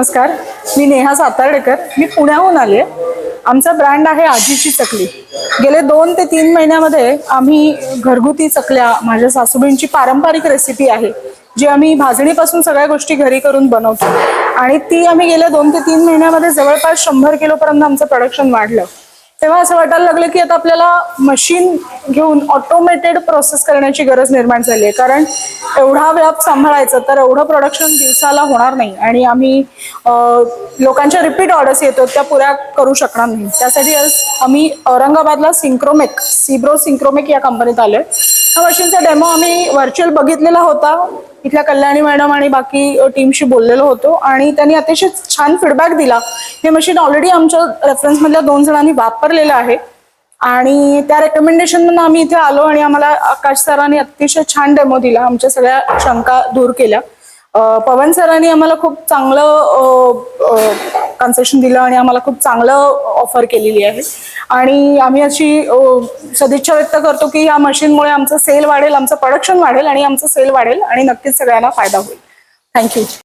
नमस्कार. मी नेहा सातार्डेकर. मी पुण्याहून आले आमचा ब्रँड आहे आजीची चकली. गेले दोन ते तीन महिन्यामध्ये आम्ही घरगुती चकल्या माझ्या सासूबाईंची पारंपरिक रेसिपी आहे जी आम्ही भाजणीपासून सगळ्या गोष्टी घरी करून बनवतो. आणि ती आम्ही गेल्या दोन ते तीन महिन्यामध्ये जवळपास शंभर किलोपर्यंत आमचं प्रोडक्शन वाढलं. तेव्हा असं वाटायला लागलं की आता आपल्याला मशीन घेऊन ऑटोमेटेड प्रोसेस करण्याची गरज निर्माण झाली आहे. कारण एवढा व्याप सांभाळायचं तर एवढं प्रोडक्शन दिवसाला होणार नाही. आणि आम्ही लोकांच्या रिपीट ऑर्डर्स येतो त्या पुऱ्या करू शकणार नाही. त्यासाठी आज आम्ही औरंगाबादला सिंक्रोमेक सिब्रो सिंक्रोमेक या कंपनीत आलोय. या मशीनचा डेमो आम्ही व्हर्च्युअल बघितलेला होता. इथल्या कल्याणी मॅडम आणि बाकी टीमशी बोललेलो होतो आणि त्यांनी अतिशय छान फीडबॅक दिला. हे मशीन ऑलरेडी आमच्या रेफरन्समधल्या दोन जणांनी वापरलेलं आहे. आणि त्या रेकमेंडेशन आम्ही इथे आलो आणि आम्हाला आकाश सरांनी अतिशय छान डेमो दिला. आमच्या सगळ्या शंका दूर केल्या. पवन सरांनी आम्हाला खूप चांगलं कन्सेशन दिलं आणि आम्हाला खूप चांगलं ऑफर केलेली आहे. आणि आम्ही अशी सदिच्छा व्यक्त करतो की या मशीनमुळे आमचं सेल वाढेल आमचं प्रोडक्शन वाढेल आणि आमचं सेल वाढेल आणि नक्कीच सगळ्यांना फायदा होईल. थँक्यू